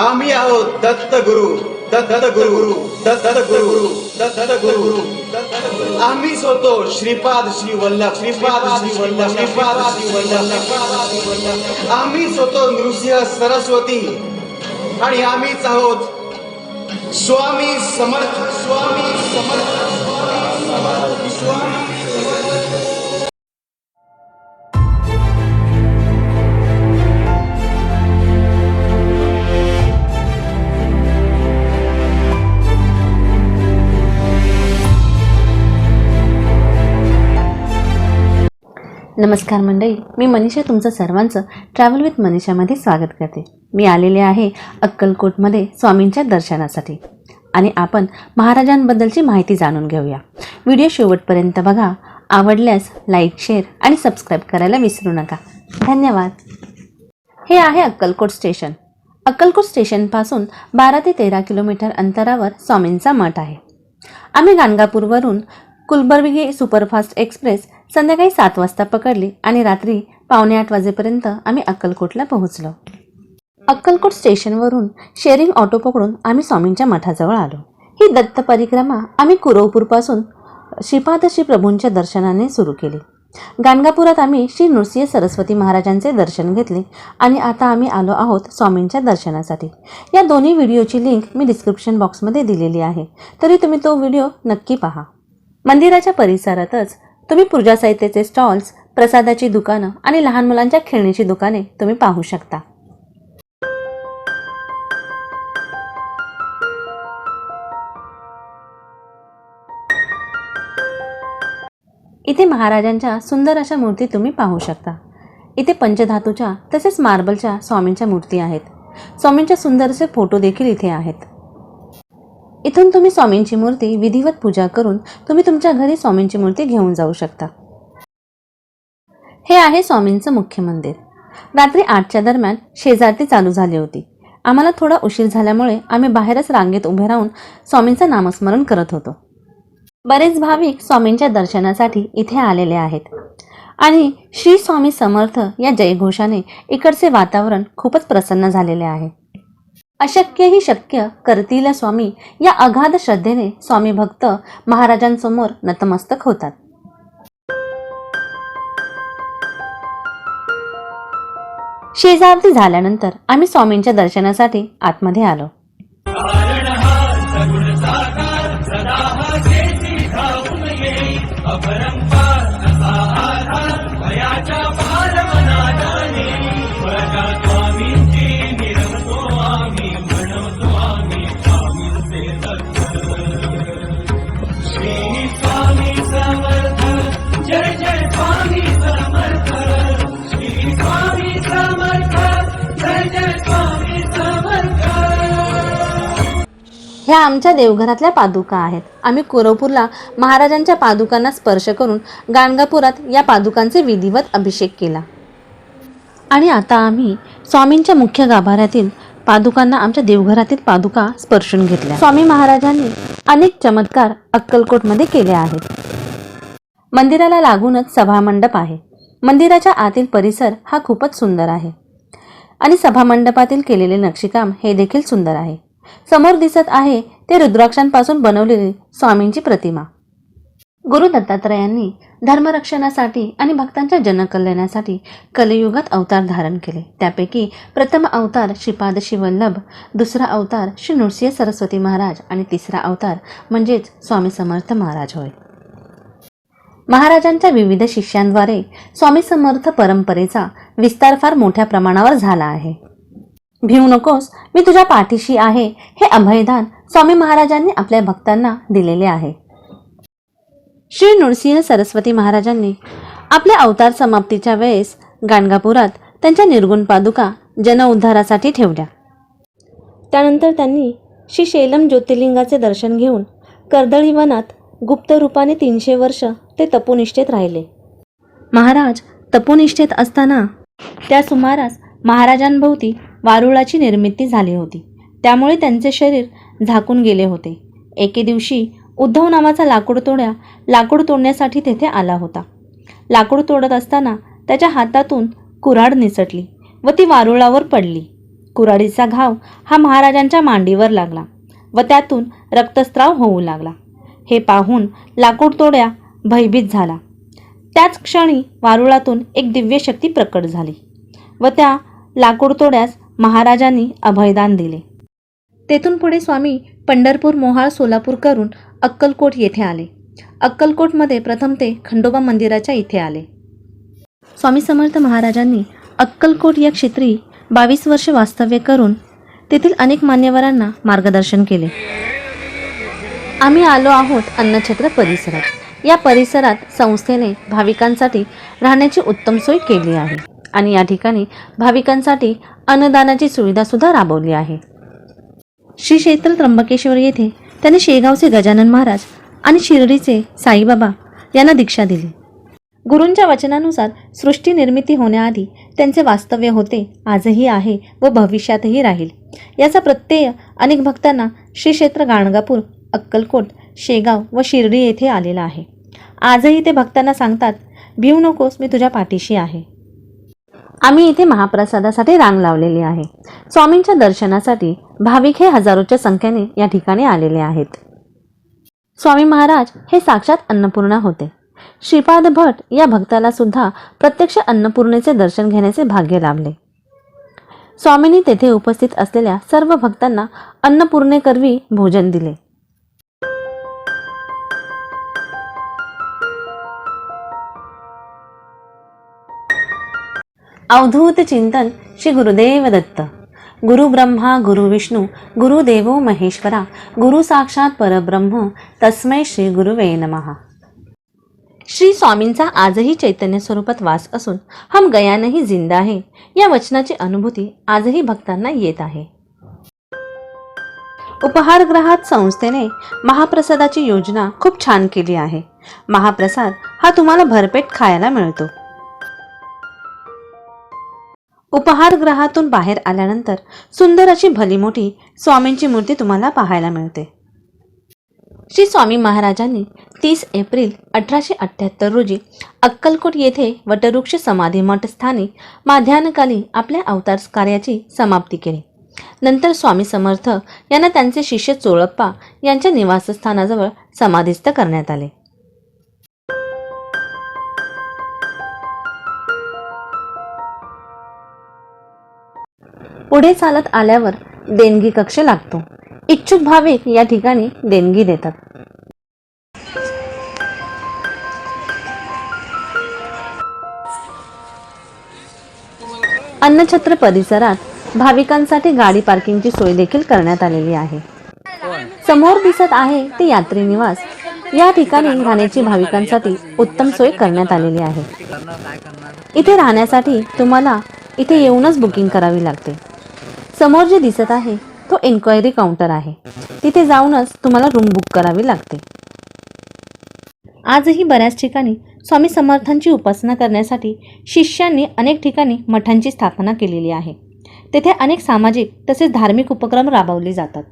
आम्ही आहोत दत्त गुरु दत्त गुरु दत्त गुरु दत्त गुरु आम्हीच होतो श्रीपाद श्री वल्लभ श्रीपाद श्री वल्लभ श्रीपाद श्री वल्लभ. आम्हीच होतो नृसिंह सरस्वती आणि आम्हीच आहोत स्वामी समर्थ स्वामी समर्थ स्वामी समर्थ स्वामी नमस्कार मंडळी मी मनीषा तुमचं सर्वांचं ट्रॅव्हल विथ मनीषामध्ये स्वागत करते. मी आलेले आहे अक्कलकोटमध्ये स्वामींच्या दर्शनासाठी. आणि आपण महाराजांबद्दलची माहिती जाणून घेऊया. व्हिडिओ शेवटपर्यंत बघा. आवडल्यास लाईक शेअर आणि सबस्क्राईब करायला विसरू नका. धन्यवाद. हे आहे अक्कलकोट स्टेशन. अक्कलकोट स्टेशनपासून बारा ते तेरा किलोमीटर अंतरावर स्वामींचा मठ आहे. आम्ही गाणगापूरवरून कुलबर्गी सुपरफास्ट एक्सप्रेस संध्याकाळी सात वाजता पकडली आणि रात्री पावणे आठ वाजेपर्यंत आम्ही अक्कलकोटला पोहोचलो. अक्कलकोट स्टेशनवरून शेअरिंग ऑटो पकडून आम्ही स्वामींच्या मठाजवळ आलो. ही दत्त परिक्रमा आम्ही कुरवपूरपासून श्रीपादश्री प्रभूंच्या दर्शनाने सुरू केली. गाणगापुरात आम्ही श्री नृसिंह सरस्वती महाराजांचे दर्शन घेतले आणि आता आम्ही आलो आहोत स्वामींच्या दर्शनासाठी. या दोन्ही व्हिडिओची लिंक मी डिस्क्रिप्शन बॉक्समध्ये दिलेली आहे. तरी तुम्ही तो व्हिडिओ नक्की पहा. मंदिराच्या परिसरातच तुम्ही पूजा साहित्याचे स्टॉल्स प्रसादाची दुकानं आणि लहान मुलांच्या खेळणीची दुकाने तुम्ही पाहू शकता. इथे महाराजांच्या सुंदर अशा मूर्ती तुम्ही पाहू शकता. इथे पंचधातूच्या तसेच मार्बलच्या स्वामींच्या मूर्ती आहेत. स्वामींच्या सुंदरसे फोटो देखील इथे आहेत. इथून तुम्ही स्वामींची मूर्ती विधिवत पूजा करून तुम्ही तुमच्या घरी स्वामींची मूर्ती घेऊन जाऊ शकता. हे आहे स्वामींचं मुख्य मंदिर. रात्री आठच्या दरम्यान शेजारती चालू झाली होती. आम्हाला थोडा उशीर झाल्यामुळे आम्ही बाहेरच रांगेत उभे राहून स्वामींचं नामस्मरण करत होतो. बरेच भाविक स्वामींच्या दर्शनासाठी इथे आलेले आहेत. आणि श्री स्वामी समर्थ या जयघोषाने इकडचे वातावरण खूपच प्रसन्न झालेले आहे. अशक्यही शक्य करतील स्वामी या अगाध श्रद्धेने स्वामी भक्त महाराजांसमोर नतमस्तक होतात. शेजारती झाल्यानंतर आम्ही स्वामींच्या दर्शनासाठी आतमध्ये आलो. ह्या आमच्या देवघरातल्या पादुका आहेत. आम्ही कुरवपूरला महाराजांच्या पादुकांना स्पर्श करून गाणगापुरात या पादुकांचे विधिवत अभिषेक केला. आणि आता आम्ही स्वामींच्या मुख्य गाभाऱ्यातील पादुकांना आमच्या देवघरातील पादुका स्पर्शून घेतल्या. स्वामी महाराजांनी अनेक चमत्कार अक्कलकोटमध्ये केले आहेत. मंदिराला लागूनच सभामंडप आहे. मंदिराच्या आतील परिसर हा खूपच सुंदर आहे. आणि सभामंडपातील केलेले नक्षीकाम हे देखील सुंदर आहे. समोर दिसत आहे ते रुद्राक्षांपासून बनवलेली स्वामींची प्रतिमा. गुरु दत्तात्रयांनी धर्मरक्षणासाठी आणि भक्तांच्या जनकल्याणासाठी कलियुगात अवतार धारण केले. त्यापैकी प्रथम अवतार श्रीपाद वल्लभ दुसरा अवतार श्री नृसिंह सरस्वती महाराज आणि तिसरा अवतार म्हणजेच स्वामी समर्थ महाराज होय. महाराजांच्या विविध शिष्यांद्वारे स्वामी समर्थ परंपरेचा विस्तार फार मोठ्या प्रमाणावर झाला आहे. भिवू नकोस मी तुझ्या पाठीशी आहे हे अभयदान स्वामी महाराजांनी आपल्या भक्तांना दिलेले आहे. श्री नृसिंह सरस्वती महाराजांनी आपल्या अवतार समाप्तीच्या वेळेस गाणगापुरात त्यांच्या निर्गुण पादुका जनउद्धारासाठी ठेवल्या. त्यानंतर त्यांनी श्री शैलम ज्योतिर्लिंगाचे दर्शन घेऊन कर्दळी वनात गुप्त रूपाने तीनशे वर्ष ते तपोनिष्ठेत राहिले. महाराज तपोनिष्ठेत असताना त्या सुमारास महाराजांभोवती वारुळाची निर्मिती झाली होती. त्यामुळे त्यांचे शरीर झाकून गेले होते. एके दिवशी उद्धव नावाचा लाकूड तोड्या लाकूड तोडण्यासाठी तेथे आला होता. लाकूड तोडत असताना त्याच्या हातातून कुऱ्हाड निसटली व ती वारुळावर पडली. कुऱ्हाडीचा घाव हा महाराजांच्या मांडीवर लागला व त्यातून रक्तस्राव होऊ लागला. हे पाहून लाकूड तोड्या भयभीत झाला. त्याच क्षणी वारुळातून एक दिव्य शक्ती प्रकट झाली व त्या लाकूड तोड्यास महाराजांनी अभयदान दिले. तेथून पुढे स्वामी पंढरपूर मोहाळ सोलापूर करून अक्कलकोट येथे आले. अक्कलकोटमध्ये प्रथम ते खंडोबा मंदिराच्या इथे आले. स्वामी समर्थ महाराजांनी अक्कलकोट या क्षेत्री बावीस वर्ष वास्तव्य करून तेथील अनेक मान्यवरांना मार्गदर्शन केले. आम्ही आलो आहोत अन्नक्षेत्र परिसरात. या परिसरात संस्थेने भाविकांसाठी राहण्याची उत्तम सोय केली आहे आणि या ठिकाणी भाविकांसाठी अन्नदानाची सुविधासुद्धा राबवली आहे. श्री क्षेत्र त्र्यंबकेश्वर येथे त्याने शेगावचे गजानन महाराज आणि शिर्डीचे साईबाबा यांना दीक्षा दिली. गुरूंच्या वचनानुसार सृष्टी निर्मिती होण्याआधी त्यांचे वास्तव्य होते आजही आहे व भविष्यातही राहील. याचा प्रत्यय अनेक भक्तांना श्री क्षेत्र गाणगापूर अक्कलकोट शेगाव व शिर्डी येथे आलेला आहे. आजही ते भक्तांना सांगतात भिऊ नकोस मी तुझ्या पाठीशी आहे. आम्ही इथे महाप्रसादासाठी रांग लावलेली आहे. स्वामींच्या दर्शनासाठी भाविक हे हजारोच्या संख्येने या ठिकाणी आलेले आहेत. स्वामी महाराज हे साक्षात अन्नपूर्णा होते. श्रीपाद भट या भक्ताला सुद्धा प्रत्यक्ष अन्नपूर्णेचे दर्शन घेण्याचे भाग्य लाभले. स्वामींनी तेथे उपस्थित असलेल्या सर्व भक्तांना अन्नपूर्णेकरवी भोजन दिले. अवधूत चिंतन श्री गुरुदेव दत्त. गुरु ब्रह्मा गुरु विष्णू गुरुदेवो महेश्वरा गुरु साक्षात परब्रह्म तस्मै श्री गुरुवे नमहा श्री स्वामींचा आजही चैतन्य स्वरूपात वास असून हम गयानही जिंदा आहे. या वचनाची अनुभूती आजही भक्तांना येत आहे. उपहारगृहात संस्थेने महाप्रसादाची योजना खूप छान केली आहे. महाप्रसाद हा तुम्हाला भरपेट खायला मिळतो. उपहारगृहातून बाहेर आल्यानंतर सुंदर अशी भलीमोठी स्वामींची मूर्ती तुम्हाला पाहायला मिळते. श्री स्वामी महाराजांनी तीस एप्रिल अठराशे अठ्ठ्याहत्तर रोजी अक्कलकोट येथे वटवृक्ष समाधी मठस्थानी माध्यानकाली आपल्या अवतार कार्याची समाप्ती केली. नंतर स्वामी समर्थ यांना त्यांचे शिष्य चोळप्पा यांच्या निवासस्थानाजवळ समाधीस्थ करण्यात आले. पुढे चालत आल्यावर देणगी कक्ष लागतो. इच्छुक भाविक या ठिकाणी देणगी देतात. अन्नछत्र परिसरात भाविकांसाठी गाडी पार्किंगची सोय देखील करण्यात आलेली आहे. समोर दिसत आहे ते यात्री निवास. या ठिकाणी राहण्याची भाविकांसाठी उत्तम सोय करण्यात आलेली आहे. इथे राहण्यासाठी तुम्हाला इथे येऊनच बुकिंग करावी लागते. समोर जे दिसत आहे तो एन्क्वायरी काउंटर आहे. तिथे जाऊनच तुम्हाला रूम बुक करावी लागते. आजही बऱ्याच ठिकाणी स्वामी समर्थांची उपासना करण्यासाठी शिष्यांनी अनेक ठिकाणी मठांची स्थापना केलेली आहे. तेथे अनेक सामाजिक तसेच धार्मिक उपक्रम राबवले जातात.